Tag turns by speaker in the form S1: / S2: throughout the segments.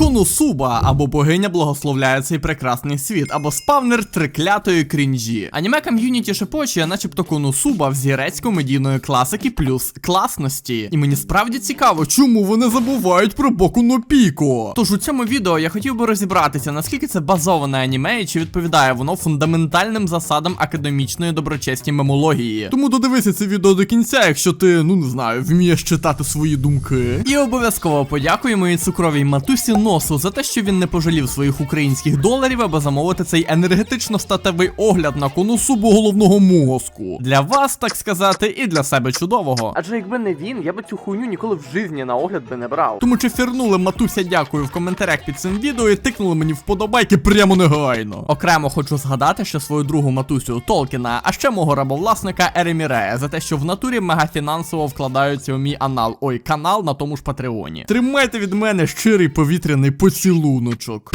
S1: Коносуба або богиня благословляє цей прекрасний світ, або спавнер триклятої крінжі. Аніме ком'юніті шепоче, начебто Коносуба взірець комедійної класики плюс класності. І мені справді цікаво, чому вони забувають про Боку но Піко. Тож у цьому відео я хотів би розібратися, наскільки це базоване аніме і чи відповідає воно фундаментальним засадам академічної доброчесті мемології. Тому додивися це відео до кінця, якщо ти, ну не знаю, вмієш читати свої думки. І обов'язково подякую моїй цукровій матусі носу за те, що він не пожалів своїх українських доларів, аби замовити цей енергетично статевий огляд на конусубу головного мозку. Для вас, так сказати, і для себе чудового.
S2: Адже якби не він, я би цю хуйню ніколи в житті на огляд би не брав.
S1: Тому чи фірнули матуся дякую в коментарях під цим відео і тикнули мені вподобайки прямо негайно. Окремо хочу згадати ще свою другу матусю Толкіна, а ще мого рабовласника Еремірея за те, що в натурі мегафінансово вкладаються у мій анал, ой, канал на тому ж Патреоні. Тримайте від мене щирий повітряний поцілуночок.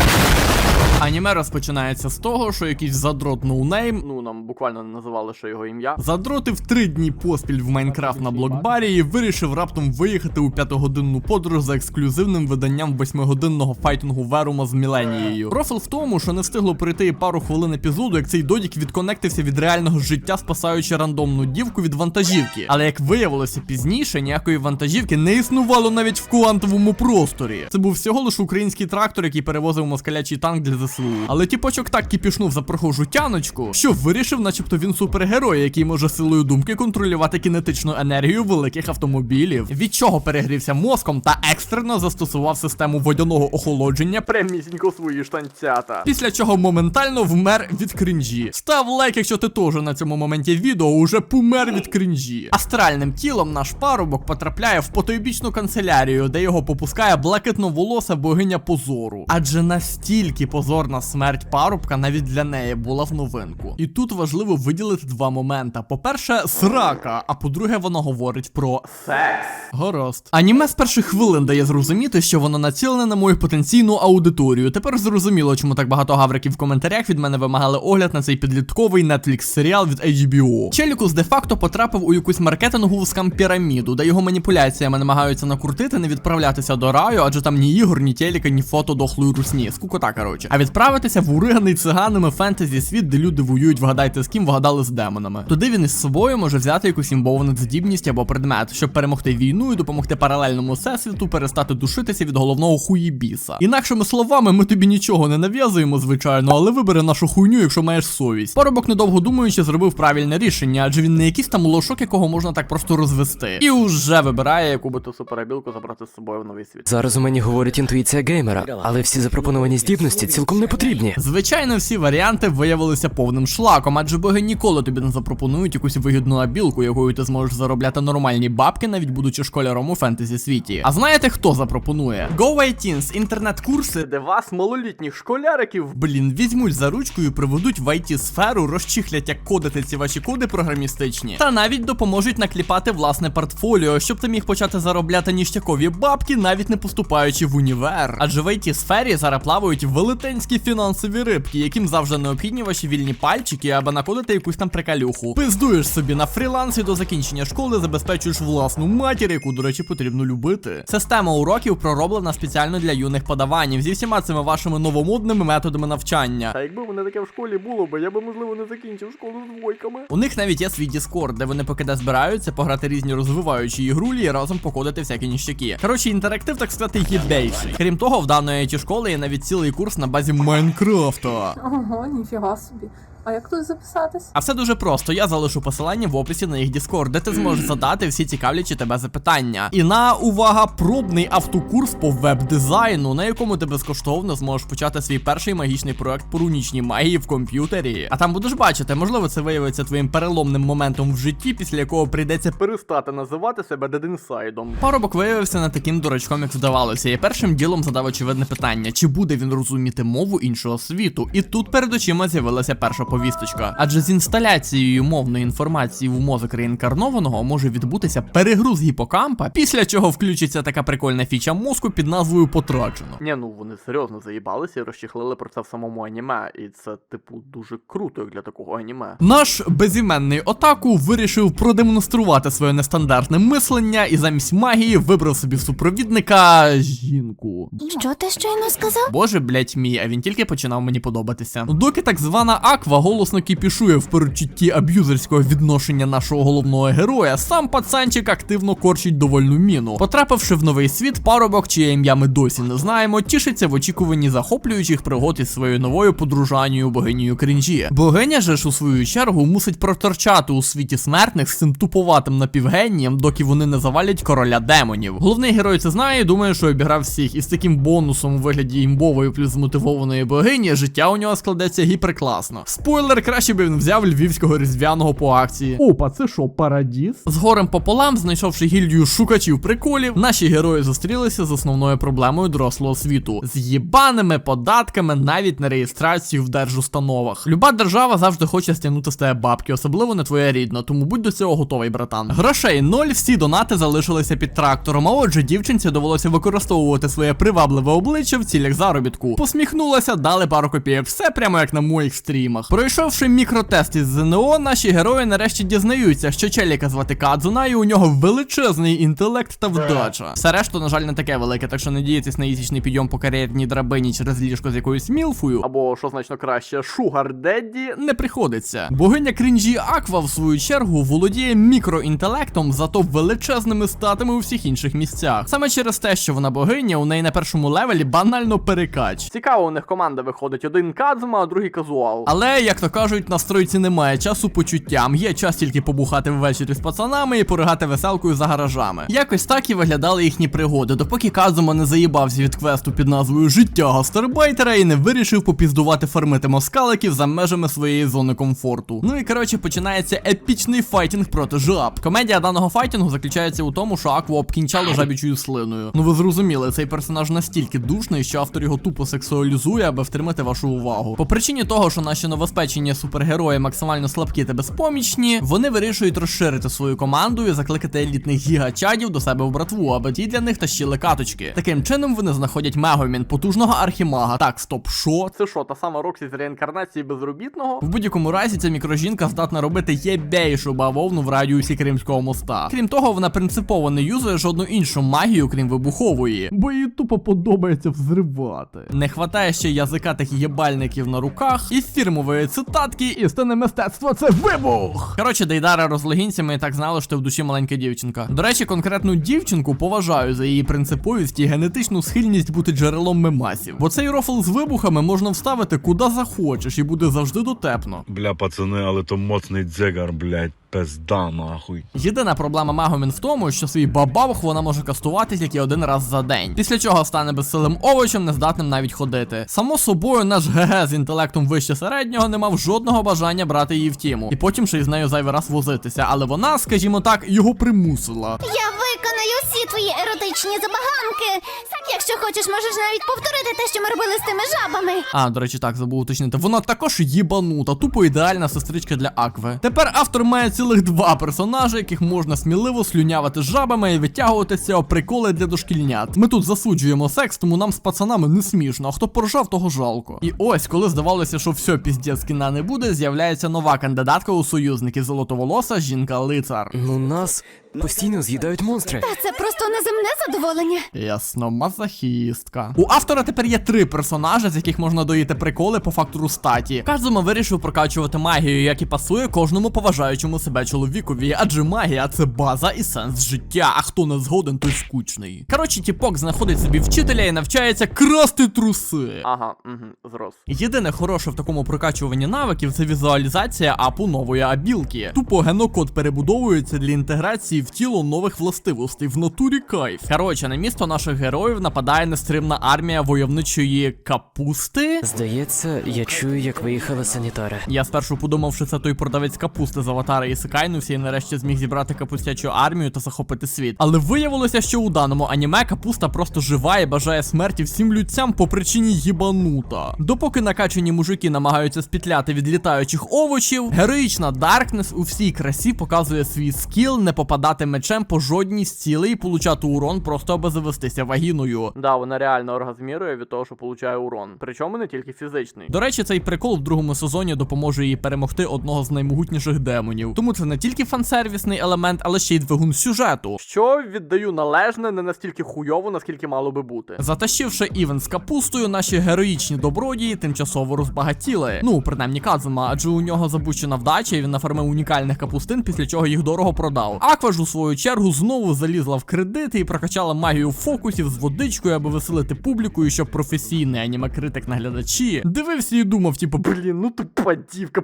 S1: Аніме розпочинається з того, що якийсь задрот ноунейм
S2: Ну, нам буквально не називали, що його ім'я.
S1: Задротив три дні поспіль в Майнкрафт на блокбарі і вирішив раптом виїхати у п'ятогодинну подорож за ексклюзивним виданням восьмигодинного файтингу Верума з Міленією. Профіл в тому, що не встигло пройти пару хвилин епізоду, як цей додік відконектився від реального життя, спасаючи рандомну дівку від вантажівки. Але як виявилося пізніше, ніякої вантажівки не існувало навіть в квантовому просторі. Це був всього лиш український трактор, який перевозив москалячий танк для ЗСУ. Але тіпочок так кіпішнув за прохожу тяночку, що вирішив, начебто він супергерой, який може силою думки контролювати кінетичну енергію великих автомобілів. Від чого перегрівся мозком та екстрено застосував систему водяного охолодження.
S2: Прямісінько свої штанцята.
S1: Після чого моментально вмер від крінжі. Став лайк, якщо ти теж на цьому моменті відео уже помер від крінжі. Астральним тілом наш парубок потрапляє в потойбічну канцелярію, де його попускає блакитноволоса богиня позору. Адже настільки позорна смерть парубка навіть для неї була в новинку. І тут важливо виділити два моменти. По-перше, срака, а по-друге, воно говорить про
S2: Секс.
S1: Гаразд. Аніме з перших хвилин дає зрозуміти, що воно націлене на мою потенційну аудиторію. Тепер зрозуміло, чому так багато гавриків в коментарях від мене вимагали огляд на цей підлітковий Netflix серіал від HBO. Челікус де-факто потрапив у якусь маркетингову скам-піраміду, де його маніпуляціями намагаються накрутити, не відправлятися до раю, адже там ні ігор, ні телека, ні фото дохлої русні. Скукота, коротше. А відправитися в уриганий циганами фентезі світ, де люди воюють, вгадайте з ким вгадали з демонами. Туди він із собою може взяти якусь імбовану здібність або предмет, щоб перемогти війну і допомогти паралельному всесвіту перестати душитися від головного хуїбіса. Інакшими словами, ми тобі нічого не нав'язуємо, звичайно, але вибери нашу хуйню, якщо маєш совість. Парубок, недовго думаючи, зробив правильне рішення, адже він не якийсь там лошок, якого можна так просто розвести. І уже вибирає, яку би
S2: Яку би ту суперабілку забрати з собою в новий світ.
S3: Зараз у мені говорить інтуїція геймера, але всі запропоновані здібності цілком не потрібні.
S1: Звичайно, всі варіанти виявилися повним шлаком, адже боги ніколи тобі не запропонують якусь вигідну абілку, якою ти зможеш заробляти нормальні бабки, навіть будучи школяром у фентезі світі. А знаєте, хто запропонує? Go Teens, інтернет-курси,
S2: Де вас, малолітніх школяриків,
S1: Блін, візьмуть за ручку і приведуть в it сферу, розчихлять, як кодити ці ваші коди програмістичні, та навіть допоможуть накліпати власне портфоліо, щоб ти міг почати заробляти ніштякові бабки, навіть не поступаючи в універ. Адже в it сфері зараз плавають велетенські фінансові рибки, яким завжди необхідні ваші вільні пальчики, аби накодити якусь там прикалюху. Пиздуєш собі на фрілансі до закінчення школи, забезпечуєш власну матір, яку, до речі, потрібно любити. Система уроків пророблена спеціально для юних подаванів зі всіма цими вашими новомодними методами навчання.
S2: Та якби мене таке в школі було би, я би можливо не закінчив школу з двойками.
S1: У них навіть є свій Discord, де вони поки де збираються пограти різні розвиваючі ігрулі і разом покодити всякі ніщаки. Коротше, інтерактив, так сказати, більший. Крім того, в даної ті школи є навіть цілий курс на базі Майнкрафта.
S4: Ого, ніфіга собі. А як тут записатись?
S1: А все дуже просто. Я залишу посилання в описі на їх Discord, де ти зможеш задати всі цікавлячі тебе запитання. І на увага, пробний автокурс по веб-дизайну, на якому ти безкоштовно зможеш почати свій перший магічний проект по рунічній магії в комп'ютері. А там будеш бачити, можливо, це виявиться твоїм переломним моментом в житті, після якого прийдеться
S2: Перестати називати себе дединсайдом.
S1: Парубок виявився не таким дурачком, як здавалося, і першим ділом задав очевидне питання: чи буде він розуміти мову іншого світу? І тут перед очима з'явилася перша повісточка. Адже з інсталяцією мовної інформації в мозок реінкарнованого може відбутися перегруз гіпокампа, після чого включиться така прикольна фіча мозку під назвою Потрачено.
S2: Ні, ну вони серйозно заїбалися і розчехлили про це в самому аніме. І це, типу, дуже круто як для такого аніме.
S1: Наш безіменний отаку вирішив продемонструвати своє нестандартне мислення і замість магії вибрав собі супровідника жінку.
S5: Що ти щойно сказав?
S1: Боже, блять, мій, а він тільки починав мені подобатися. Доки так звана Аква голосно кіпішує в перечутті аб'юзерського відношення нашого головного героя, сам пацанчик активно корчить довольну міну. Потрапивши в новий світ, парубок, чиє ім'я ми досі не знаємо, тішиться в очікуванні захоплюючих пригод із своєю новою подружанню богинею крінжі. Богиня же ж у свою чергу мусить проторчати у світі смертних з цим туповатим напівгенієм, доки вони не завалять короля демонів. Головний герой це знає і думає, що обіграв всіх, і з таким бонусом у вигляді імбової плюс змотивованої богині, життя у нього складеться гіперкласно. Спойлер, краще би він взяв львівського різдвяного по акції.
S2: Опа, це що, парадіс?
S1: З горем пополам, знайшовши гільдію шукачів приколів, наші герої зустрілися з основною проблемою дорослого світу з їбаними податками навіть на реєстрацію в держустановах. Люба держава завжди хоче стягнути з тебе бабки, особливо не твоя рідна, тому будь до цього готовий, братан. Грошей ноль, всі донати залишилися під трактором. А отже, дівчинці довелося використовувати своє привабливе обличчя в цілях заробітку. Посміхнулася, дали пару копійок, все прямо як на моїх стрімах. Пройшовши мікротест із ЗНО, наші герої нарешті дізнаються, що челіка звати Кадзуна, і у нього величезний інтелект та вдача. Все решту, на жаль, не таке велике, так що надіятись на ісічний підйом по кар'єрній драбині через ліжко з якоюсь мілфою.
S2: Або, що значно краще, Шугар Дедді.
S1: Не приходиться. Богиня крінжі Аква, в свою чергу, володіє мікроінтелектом, зато величезними статами у всіх інших місцях. Саме через те, що вона богиня, у неї на першому левелі банально перекач.
S2: Цікаво, у них команда виходить один Кадзума, а другий казуал.
S1: Але, як то кажуть, на стройці немає часу почуттям. Є час тільки побухати ввечері з пацанами і поригати веселкою за гаражами. Якось так і виглядали їхні пригоди, допоки Казума не заїбався від квесту під назвою Життя гастарбайтера і не вирішив попіздувати фармити москаликів за межами своєї зони комфорту. Ну і коротше починається епічний файтінг проти жаб. Комедія даного файтінгу заключається у тому, що Аква обкінчало жабічою слиною. Ну ви зрозуміли, цей персонаж настільки душний, що автор його тупо сексуалізує, аби втримати вашу увагу. По причині того, що наші новоспечені супергерої максимально слабкі та безпомічні, вони вирішують розширити свою команду і закликати елітних гігачадів до себе в братву, аби ті для них тащили каточки. Таким чином вони знаходять Мегомін, потужного архімага. Так, стоп, що?
S2: Це що, та сама Роксі з реінкарнації безробітного?
S1: В будь-якому разі ця мікрожінка здатна робити єбейшу бавовну в радіусі Кримського моста. Крім того, вона принципово не юзує жодну іншу магію, крім вибухової.
S2: Бо їй тупо подобається взривати.
S1: Не хватає ще язика тих єбальників на руках і фірмової цитатки і
S2: Істинне мистецтво це вибух!
S1: Коротше, Дейдара розлогінцями і так знали, що в душі маленька дівчинка. До речі, конкретну дівчинку поважаю за її принциповість і генетичну схильність бути джерелом мемасів. Бо цей рофл з вибухами можна вставити куди захочеш і буде завжди дотепно.
S6: Бля, пацани, але то моцний дзегар, блядь, пизда нахуй.
S1: Єдина проблема Магомін в тому, що свій бабабух вона може кастувати тільки один раз за день, після чого стане безсилим овочем, нездатним навіть ходити. Само собою, наш ГГ з інтелектом вище середнього не мав жодного бажання брати її в тіму, і потім ще й з нею зайвий раз возитися. Але вона, скажімо так, його примусила.
S5: Я виконаю всі твої еротичні забаганки. Якщо хочеш, можеш навіть повторити те, що ми робили з тими жабами.
S1: А, до речі, так, забув уточнити. Вона також їбанута, тупо ідеальна сестричка для Акви. Тепер автор має цілих два персонажа, яких можна сміливо слюнявати жабами і витягуватися у приколи для дошкільнят. Ми тут засуджуємо секс, тому нам з пацанами не смішно, а хто поржав, того жалко. І ось, коли здавалося, що все піздець кіна не буде, з'являється нова кандидатка у союзники золотоволоса жінка лицар.
S3: Ну нас постійно з'їдають монстри.
S5: Та це просто неземне задоволення.
S1: Ясно, мазохістка. У автора тепер є три персонажі, з яких можна доїти приколи по фактору статі. Казума вирішив прокачувати магію, як і пасує кожному поважаючому себе чоловікові, адже магія це база і сенс життя. А хто не згоден, той скучний. Коротше, тіпок знаходить собі вчителя і навчається красти труси.
S2: Ага, угу, зрос.
S1: Єдине хороше в такому прокачуванні навиків це візуалізація апу нової абілки. Тупо генокод перебудовується для інтеграції в тіло нових властивостей в натурі кайф. Коротше, на місто наших героїв нападає нестримна армія войовничої капусти.
S3: Здається, я чую, як виїхали санітари.
S1: Я спершу подумав, що це той продавець капусти з аватара і Секайнувся і нарешті зміг зібрати капустячу армію та захопити світ. Але виявилося, що у даному аніме капуста просто жива і бажає смерті всім людцям по причині їбанута. Допоки накачані мужики намагаються спітляти від літаючих овочів, героїчна Даркнес у всій красі показує свій скіл не попадати мечем по жодній з цілей і получати урон просто аби завестися вагіною.
S2: Да, вона реально оргазмірує від того, що получає урон. Причому не тільки фізичний.
S1: До речі, цей прикол в другому сезоні допоможе їй перемогти одного з наймогутніших демонів. Тому це не тільки фансервісний елемент, але ще й двигун сюжету.
S2: Що віддаю належне не настільки хуйово, наскільки мало би бути.
S1: Затащивши івен з капустою, наші героїчні добродії тимчасово розбагатіли. Ну, принаймні Казума, адже у нього запущена вдача, і він нафармив унікальних капустин, після чого їх дорого продав. Аква ж у свою чергу знову залізла в кредити і прокачала магію фокусів з водичкою, аби веселити публіку, і щоб професійний аніме-критик на глядачі дивився і думав, типу,
S2: Блін, ну тупа дівка.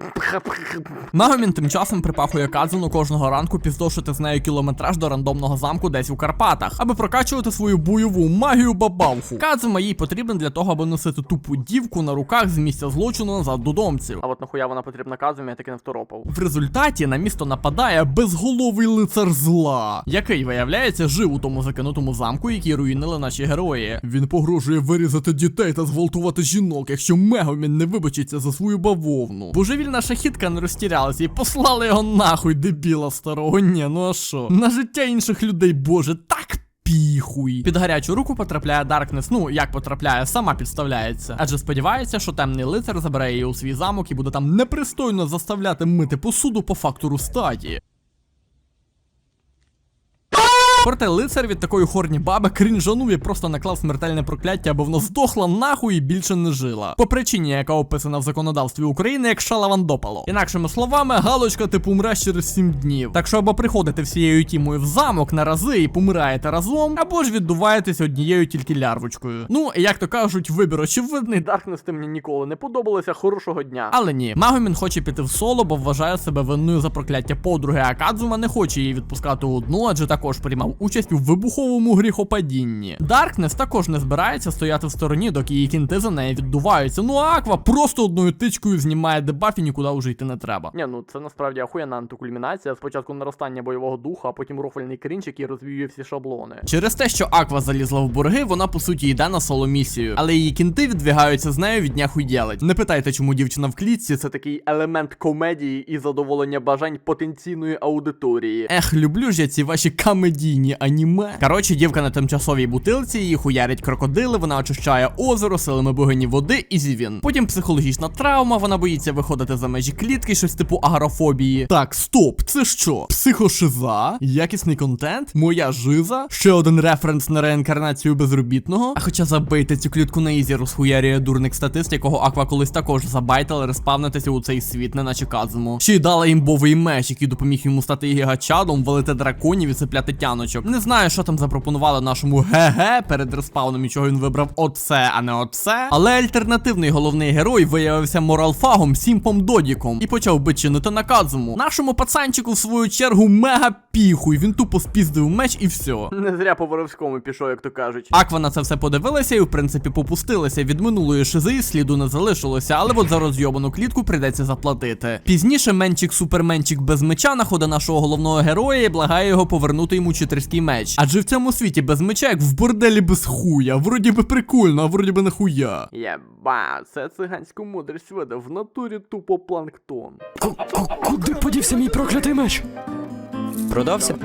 S1: Нагомін тим часом припахує Кадзуну кожного ранку піздошити з нею кілометраж до рандомного замку десь у Карпатах, аби прокачувати свою бойову магію бабавху. Кадзума їй потрібен для того, аби носити тупу дівку на руках з місця злочину назад до домців.
S2: А от нахуя вона потрібна казумі, я таки не второпав.
S1: В результаті на місто нападає безголовий лицар зла, який, виявляється, жив у тому закинутому замку, який руїнили наші герої. Він погрожує вирізати дітей та зґвалтувати жінок, якщо Мегомін не вибачиться за свою бавовну. Божевільна шахітка не розтірялася і послали його нахуй, дебіла старого. Ні, ну а що? На життя інших людей, боже, так. Піхуй. Під гарячу руку потрапляє Даркнес. Ну, як потрапляє, сама підставляється. Адже сподівається, що темний лицар забере її у свій замок і буде там непристойно заставляти мити посуду по фактору статі. Проте лицар від такої хорні баби крінжанув і просто наклав смертельне прокляття, аби воно здохла нахуй і більше не жила. По причині, яка описана в законодавстві України як шалавандопало. Інакшими словами, галочка ти помреш через 7 днів. Так що або приходите всією тімою в замок на рази і помираєте разом, або ж віддуваєтесь однією тільки лярвочкою. Ну, як то кажуть, вибір очевидний.
S2: Даркнес ти мені ніколи не подобалося. Хорошого дня.
S1: Але ні, Магомін хоче піти в соло, бо вважає себе винною за прокляття подруги, а Кадзума не хоче її відпускати одну, адже також приймав участь у вибуховому гріхопадінні. Даркнес також не збирається стояти в стороні, доки її кінти за неї віддуваються. Ну а Аква просто одною тичкою знімає дебаф і нікуди вже йти не треба.
S2: Ні, ну це насправді ахуєнна антикульмінація. Спочатку наростання бойового духа, а потім рофельний крінж, який розвіює всі шаблони.
S1: Через те, що Аква залізла в борги, вона по суті йде на соло місію, але її кінти відвігаються з нею від дня хуй ділить. Не питайте, чому дівчина в клітці, це
S2: Це такий елемент комедії і задоволення бажань потенційної аудиторії.
S1: Ех, люблю ж я ці ваші комедійні аніме. Коротше, дівка на тимчасовій бутилці, її хуярять крокодили, вона очищає озеро силами богині води і зівін. Потім психологічна травма, вона боїться виходити за межі клітки, щось типу агрофобії. Так, стоп, це що? Психошиза? Якісний контент? Моя жиза? Ще один референс на реінкарнацію безробітного. А хоча забийте цю клітку на ізі розхуярює дурник статист, якого Аква колись також забайтила респавнитися у цей світ, не наче Кадзуму. Ще й дала імбовий меч, який допоміг йому стати гігачадом, валити драконів і цепляти тяночок. Не знаю, що там запропонували нашому ГГ перед респауном, і чого він вибрав оце, а не оце. Але альтернативний головний герой виявився моралфагом Сімпом Додіком і почав бичинити на Кадзуму. Нашому пацанчику, в свою чергу, мега піхуй. Він тупо спіздив меч і все.
S2: Не зря по воровському пішов, як то кажуть.
S1: Аква на це все подивилася і в принципі попустилася. Від минулої шизи сліду не залишилося, але от за розйобану клітку прийдеться заплатити. Пізніше менчик суперменчик без меча находить нашого головного героя і благає його повернути йому читерський меч. Адже в цьому світі без меча, як в борделі без хуя. Вроді би прикольно, а вроді би нахуя.
S2: Єба, це циганську мудрість веде в натурі тупо планктон.
S3: К -к Куди подівся мій проклятий меч? Продався?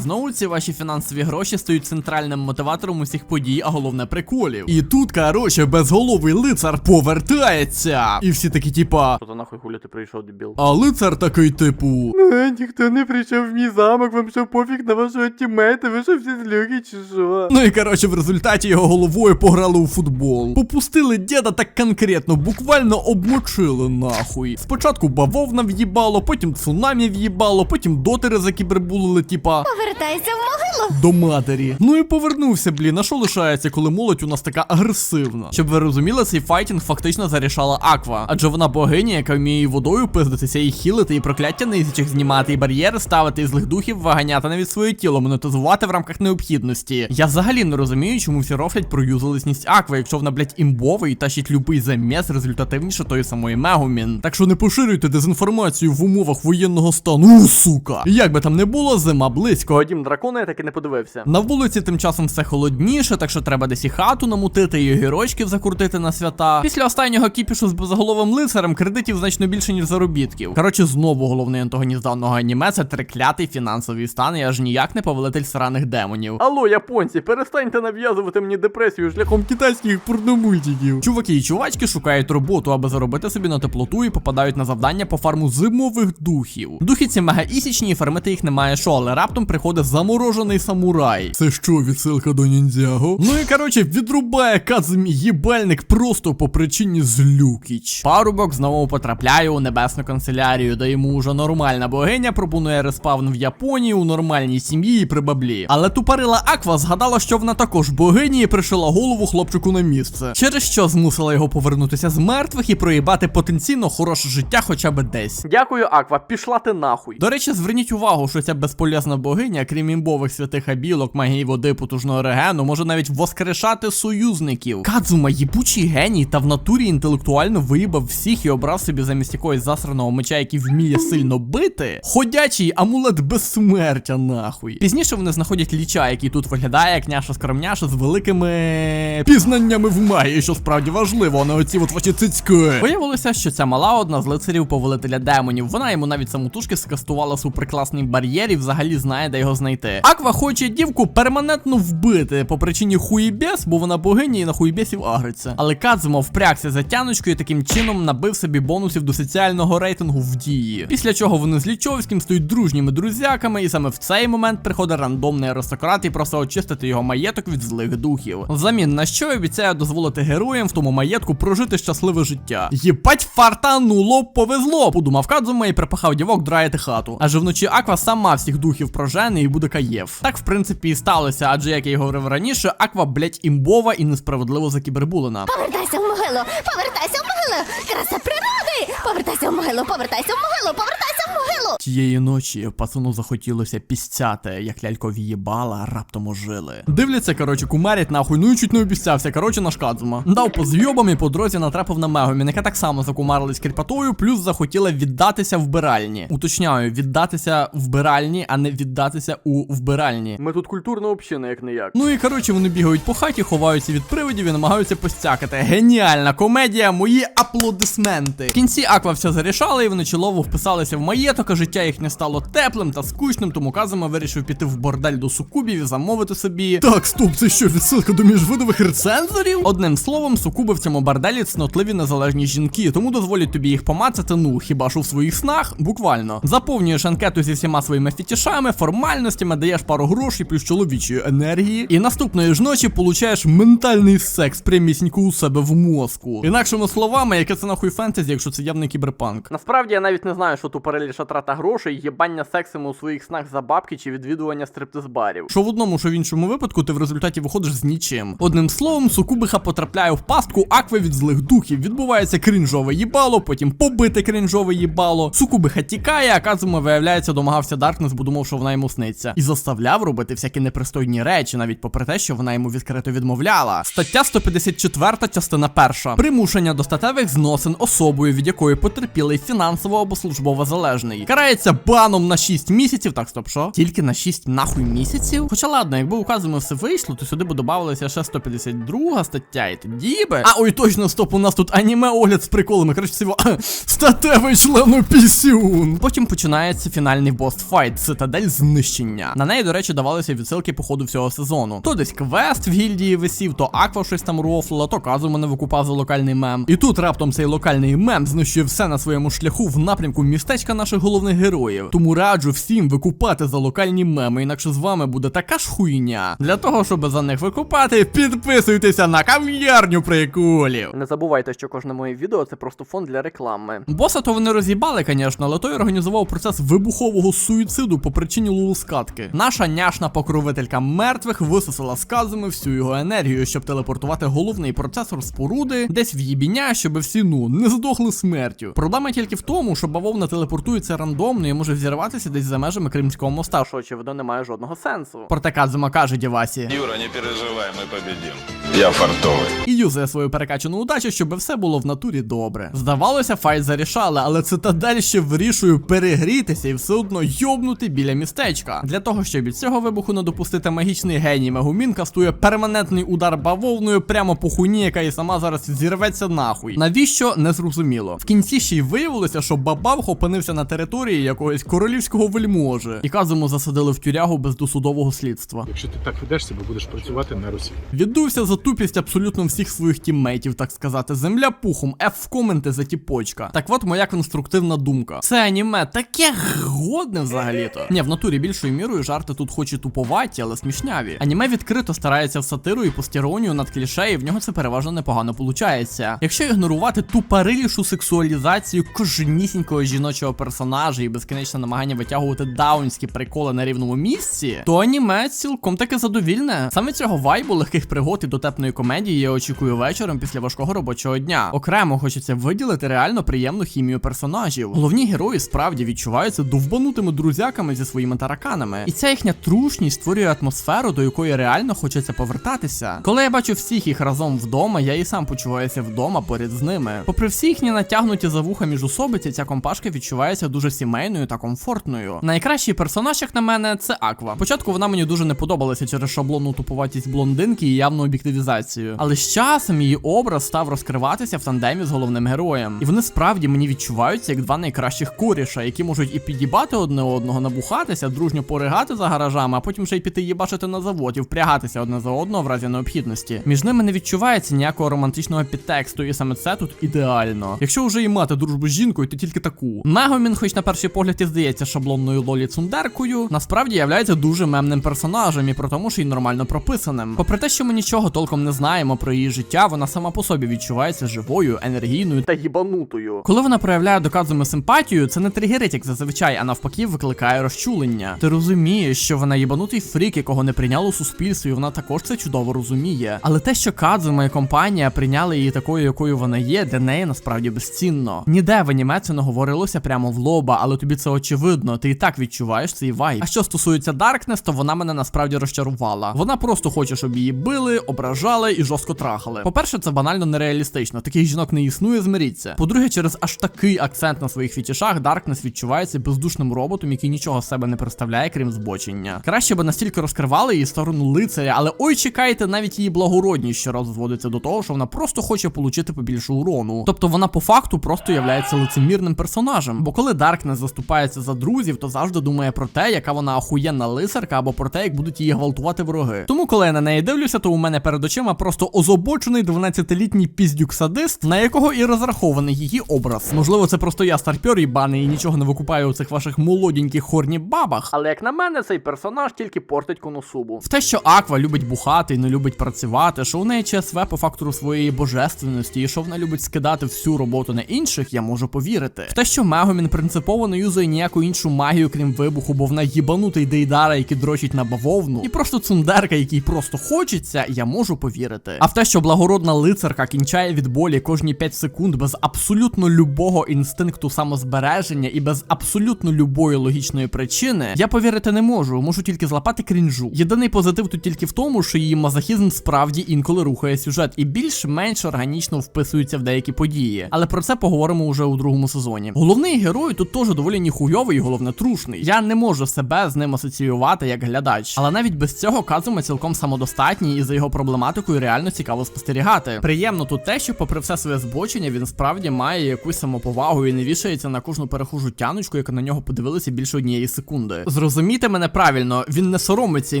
S1: Знову ці ваші фінансові гроші стають центральним мотиватором усіх подій, а головне приколів. І тут, короче, безголовий лицар повертається. І всі такі, типа.
S2: Що нахуй хулі ти прийшов, дебіл?
S1: А лицар такий, типу.
S2: Е, ніхто не прийшов в мій замок, вам що пофіг на вашого тімейта, ви що всі злюки чи що?
S1: Ну і коротше, в результаті його головою пограли у футбол. Попустили діда так конкретно, буквально обмочили нахуй. Спочатку бавовна в'їбало, потім цунамі в'їбало, потім дотери закібербулили, типа.
S5: Повертайся в мого мило.
S1: До матері. Ну і повернувся, блін. А що лишається, коли молодь у нас така агресивна? Щоб ви розуміли, цей файтінг фактично зарішала Аква. Адже вона богиня, яка вміє і водою пиздитися, і хілити, і прокляття низячих знімати, і бар'єри ставити, і злих духів виганяти навіть своє тіло, монетизувати в рамках необхідності. Я взагалі не розумію, чому всі рофлять про юзалесність Акви, якщо вона, блять, імбовий і тащить любий заміс результативніше тої самої Мегумін. Так що не поширюйте дезінформацію в умовах воєнного стану, сука. Як би там не було, зима близько.
S2: Дім дракона я таки не подивився.
S1: На вулиці тим часом все холодніше, так що треба десь і хату намутити, і огірочків закрутити на свята. Після останнього кіпішу з безголовим лицарем кредитів значно більше, ніж заробітків. Коротше, знову головний антагоніст даного аніме це триклятий фінансовий стан, і аж ніяк не повелитель сраних демонів.
S2: Алло, японці, перестаньте нав'язувати мені депресію шляхом
S1: китайських порномультиків. Чуваки і чувачки шукають роботу, аби заробити собі на теплоту і попадають на завдання по фарму зимових духів. Духи ці мега ісічні, і фармити їх немає що, але раптом приходить заморожений самурай. Це що, відсилка до ніндзяго? Ну і коротше, відрубає Кадзумі їбальник просто по причині злюкіч. Парубок знову потрапляє у небесну канцелярію, де йому уже нормальна богиня пропонує респавн в Японії у нормальній сім'ї і при баблі. Але тупарила Аква згадала, що вона також богиня і пришила голову хлопчику на місце. Через що змусила його повернутися з мертвих і проїбати потенційно хороше життя хоча б десь.
S2: Дякую, Аква, пішла ти нахуй.
S1: До речі, зверніть увагу, що ця безполезна богиня, крім імбових святих абілок, магії води, потужного регену, може навіть воскрешати союзників. Кадзума їбучий геній та в натурі інтелектуально виїбав всіх і обрав собі замість якогось засраного меча, який вміє сильно бити. Ходячий амулет безсмертя, нахуй. Пізніше вони знаходять ліча, який тут виглядає як няша скромняша з великими пізнаннями в магії, що справді важливо, а не оці от ваші цицьки. Виявилося, що ця мала одна з лицарів повелителя демонів. Вона йому навіть самотужки скастувала суперкласний бар'єр і взагалі знає, де його знайти. Аква хоче дівку перманентно вбити по причині хуїбес, бо вона богиня і на хуїбесів агриться. Але Кадзума впрягся за тяночкою і таким чином набив собі бонусів до соціального рейтингу в дії. Після чого вони з Лічовським стають дружніми друзяками, і саме в цей момент приходить рандомний аристократ і просить очистити його маєток від злих духів. Взамін на що обіцяє дозволити героям в тому маєтку прожити щасливе життя. Єбать фартануло, повезло, подумав Кадзума і припахав дівок драїти хату. Адже вночі Аква сама всіх духів прожене і буде каєв. Так в принципі і сталося, адже як я й говорив раніше, Аква, блять, імбова і несправедливо закібербулена.
S5: Повертайся в могилу, повертайся в могилу. Краса природи. Повертайся в могилу, повертайся в могилу, повертайся в могилу.
S1: Тієї ночі пацану захотілося пістяти, як лялькові їбала раптом ожили. Дивляться, коротше, кумарять нахуй, ну і чуть не обіцявся. Коротше, наш Кадзума. Дав по зйобам і по дорозі натрапив на Мегумін, яка так само закумарилась кріпатою, плюс захотіла віддатися вбиральні. Уточняю, віддатися вбиральні, а не віддатися у вбиральні.
S2: Ми тут культурна община, як не як.
S1: Ну і коротше, вони бігають по хаті, ховаються від привидів і намагаються постякати. Геніальна комедія, мої аплодисменти. В кінці Аква все зарішала, і вони чолово вписалися в маєток, а життя їхнє стало теплим та скучним, тому Казума вирішив піти в бордель до сукубів і замовити собі. Так, стоп, це що, відсилка до міжвидових рецензорів? Одним словом, сукуби в цьому борделі цнотливі незалежні жінки, тому дозволять тобі їх помацати, ну хіба що в своїх снах, буквально. Заповнюєш анкету зі всіма своїми фетішами, формальностями, даєш пару грошей плюс чоловічої енергії, і наступної ж ночі получаєш ментальний секс прямісінько у себе в мозку. Інакшими словами, яке це нахуй фентезі, якщо це явний кіберпанк.
S2: Насправді я навіть не знаю, що тут переліша трата грошей, єбання сексом у своїх снах за бабки чи відвідування стриптиз-барів.
S1: Що в одному, що в іншому випадку, ти в результаті виходиш з нічим. Одним словом, сукубиха потрапляє в пастку акви від злих духів. Відбувається крінжове їбало, потім побите крінжове їбало. Сукубиха тікає, а Казума, виявляється, домагався Даркнес, бо думав, що вона йому сниться. І заставляв робити всякі непристойні речі, навіть попри те, що вона йому відкрито відмовляла. Стаття 154, частина перша. Примушення до статевих зносин особою, від якої потерпілий фінансово або службово залежний. Карається баном на 6 місяців. Так, стоп, що? Тільки на 6 нахуй місяців? Хоча ладно, якби указами все вийшло, то сюди б додавалася ще 152 стаття, і тоді би. А ой, точно, стоп, у нас тут аніме огляд з приколами. Коротше, всього статевий член пісюн. Потім починається фінальний босс-файт, цитадель знищення. На неї, до речі, давалися відсилки по ходу всього сезону. То десь квест в гільдії висів, то Аква щось там рофлила, то Казу мене викупав за локальний мем. І тут раптом цей локальний мем з знищує все на своєму шляху в напрямку містечка наших головних героїв. Тому раджу всім викупати за локальні меми, інакше з вами буде така ж хуйня. Для того, щоб за них викупати, підписуйтеся на кам'ярню приколів.
S2: Не забувайте, що кожне моє відео це просто фон для реклами.
S1: Боса то вони роз'їбали, звісно, але той організував процес вибухового суїциду по причині лулускатки. Наша няшна покровителька мертвих висосала сказами всю його енергію, щоб телепортувати головний процесор споруди десь в їбіня, щоб всі ну не здохли смертю. Проблема тільки в тому, що бавовна телепортується рандомно і може взірватися десь за межами Кримського моста.
S2: Що очевидно не має жодного сенсу.
S1: Проте Кадзима каже Дівасі.
S7: Юра, не переживай, мы победим. Я фартовый.
S1: і юзає свою перекачану удачу, щоб все було в натурі добре. Здавалося, файт зарішали, але цитадель ще вирішує перегрітися і все одно йобнути біля містечка. Для того, щоб від цього вибуху не допустити магічний геній Мегумін кастує перманентний удар бавовною прямо по хуйні, яка і сама зараз зірветься нахуй. Навіщо не зрозуміло. В кінці ще й виявилося, що Бабавх опинився на території якогось королівського вельможі, і Казуму засадили в тюрягу без досудового слідства.
S8: Якщо ти так ведеш себе, будеш працювати на Росію.
S1: Віддувся за тупість абсолютно всіх своїх тіммейтів, так сказати. Земля пухом, F в коменти за тіпочка. Так от моя конструктивна думка. Це аніме таке годне взагалі-то. Ні, в натурі більшою мірою жарти тут хоч і туповаті, але смішняві. Аніме відкрито старається в сатиру і постеронію над кліше, і в нього це переважно непогано получається. Якщо ігнорувати ту парилішу сексуалізацію кожнісінького жіночого персонажа і безкінечне намагання витягувати даунські приколи на рівному місці, то аніме цілком таки задовільне. Саме цього вайбу легких пригод і дотепної комедії я очікую вечором після важкого робочого дня. Окремо хочеться виділити реально приємну хімію персонажів. Головні герої справді відчуваються довбанутими друзяками зі своїми тараканами, і ця їхня трушність створює атмосферу, до якої реально хочеться повертатися. Коли я бачу всіх їх разом вдома, я і сам почуваюся вдома поряд з ними. Попри всі їхні натягнуті за вуха міжусобиці, ця компашка відчувається дуже сімейною та комфортною. Найкращий персонаж, як на мене, це Аква. Спочатку вона мені дуже не подобалася через шаблонну туповатість блондинки і явну об'єктивізацію. Але з часом її образ став розкриватися в тандемі з головним героєм. І вони справді мені відчуваються як два найкращих коріша, які можуть і підібати одне одного, набухатися, дружньо поригати за гаражами, а потім ще й піти їбачити на завод і впрягатися одне за одного в разі необхідності. Між ними не відчувається ніякого романтичного підтексту, і саме це тут ідеально. Якщо вже і мати дружбу з жінкою, то тільки таку. Мегомін, хоч на перший погляд і здається шаблонною лолі цундеркою, насправді являється дуже мемним персонажем і про тому, що й нормально прописаним. Попри те, що ми нічого толком не знаємо про її життя, вона сама по собі відчувається живою, енергійною
S2: Та їбанутою.
S1: коли вона проявляє до Кадзуми симпатію, це не тригерить, як зазвичай, а навпаки викликає розчулення. Ти розумієш, що вона єбанутий фрік, якого не прийняло суспільство, і вона також це чудово розуміє. Але те, що Кадзума і компанія прийняли її такою, якою вона є, для неї насправді безцінно. Ніде в аніме це не говорилося прямо в лоба, але тобі це очевидно. Ти і так відчуваєш цей вайб. А що стосується Даркнес, то вона мене насправді розчарувала. Вона просто хоче, щоб її били, ображали і жорстко трахали. По-перше, це банально нереалістично. Таких жінок не існує, змиріться. По-друге, через аж такий акцент на своїх фітішах Даркнес відчувається бездушним роботом, який нічого з себе не представляє, крім збочення. Краще би настільки розкривали її сторону лицаря, але ой, чекайте, навіть її благородність щораз зводиться до того, що вона просто хоче получити побільше урону. Тобто вона по факту просто являється лицемірним персонажем. Бо коли Даркнес заступається за друзів, то завжди думає про те, яка вона охуєнна лицарка, або про те, як будуть її гвалтувати вороги. Тому, коли я на неї дивлюся, то у мене перед очима просто озобочений 12-літній піздюк-садист, на якого і розрахований її образ. Можливо, це просто я старпьор їбаний і нічого не викупаю у цих ваших молоденьких хорні бабах.
S2: Але як на мене, цей персонаж тільки портить коносубу.
S1: В те, що Аква любить бухати і не любить працювати, що у неї ЧСВ по фактору своєї божественності, і що вона любить скидати всю роботу на інших, я можу повірити. В те, що Мегомін принципово не юзає ніяку іншу магію, крім вибуху, бо вона їбанутий дейдара, який дрочить на бавовну, і просто цундерка, який просто хочеться, я можу повірити. А в те, що благородна лицарка кінчає від болі кожні 5 секунд без абсолютно любого інстинкту самозбереження і без абсолютно любої логічної причини, я повірити не можу, можу тільки злапати крінжу. Єдиний позитив тут тільки в тому, що її мазохізм справді інколи рухає сюжет і більш-менш органічно вписується в деякі події. Але про це поговоримо уже у другому сезоні. Головний герой тут теж доволі ніхуйовий головне трушний. Я не можу себе з ним асоціювати як глядач. Але навіть без цього Казума цілком самодостатній і за його проблематикою реально цікаво спостерігати. Приємно тут те, що, попри все своє збочення, він справді має якусь самоповагу і не вішається на кожну перехожу тяночку, яка на нього подивилася більше однієї секунди. Зрозумійте мене правильно, він не соромиться і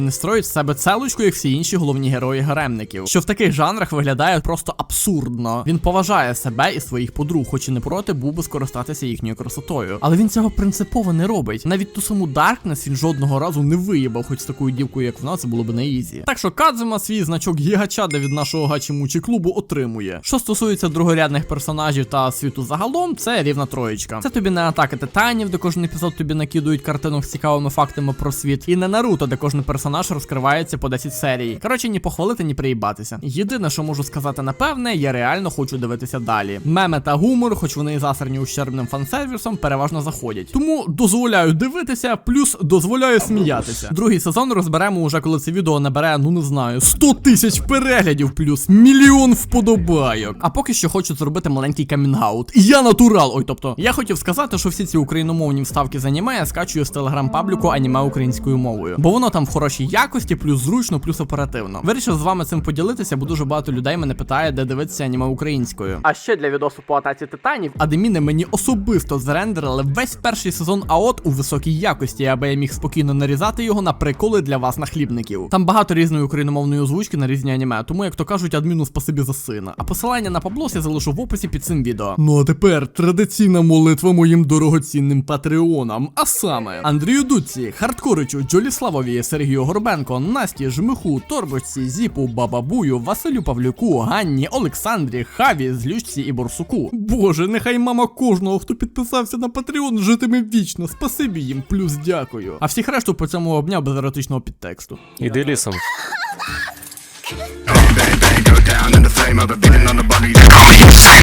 S1: не строїть з себе целочку, як всі інші головні герої гаремників, що в таких жанрах виглядає просто абсурдно. Він поважає себе і своїх подруг. хоч і не проти, був би скористатися їхньою красотою. Але він цього принципово не робить. Навіть ту саму Даркнес він жодного разу не виїбав, хоч з такою дівкою, як вона, це було б не ізі. Так що Кадзума свій значок гігачада від нашого гачимучі клубу отримує. Що стосується другорядних персонажів та світу загалом, це рівна троєчка. Це тобі не атака титанів, де кожен епізод тобі накидують картину з цікавими фактами про світ, і не Наруто, де кожен персонаж розкривається по 10 серій. Коротше, ні похвалити, ні приїбатися. Єдине, що можу сказати напевне, я реально хочу дивитися далі. Меми та гумор, хоч вони і засрані ущербним фансервісом, переважно заходять. Тому дозволяю дивитися, плюс дозволяю сміятися. Другий сезон розберемо уже коли це відео набере, ну не знаю, 100 тисяч переглядів, плюс мільйон вподобайок. А поки що хочу зробити маленький камінгаут. Я натурал. Ой, тобто, я хотів сказати, що всі ці україномовні вставки з аніме я скачую з телеграм-пабліку аніме українською мовою. Бо воно там в хорошій якості, плюс зручно, плюс оперативно. Вирішив з вами цим поділитися, бо дуже багато людей мене питає, де дивитися аніме українською.
S2: А ще для відосу по атаці титанів
S1: Адеміни мені особисто зрендерили весь перший сезон АОТ у високій якості, аби я міг спокійно нарізати його на приколи для вас нахлібників. Там багато різної україномовної озвучки на різні аніме, тому як то кажуть, адміну спасибі за сина. А посилання на Паблос я залишу в описі під цим відео. Ну а тепер традиційна молитва моїм дорогоцінним патреонам. А саме Андрію Дуці, Хардкоричу, Джолі Славові, Сергію Горбенко, Насті, Жмиху, Торбочці, Зіпу, Бабабую, Василю Павлюку, Ганні, Олександрі, Хаві, Злючці і Борсуку. Боже, нехай мама кожного, хто підписався на Патреон, житиме вічно. Спасибі їм, плюс дякую. А всіх решту по цьому обняв без еротичного підтексту.
S3: Іди лісом.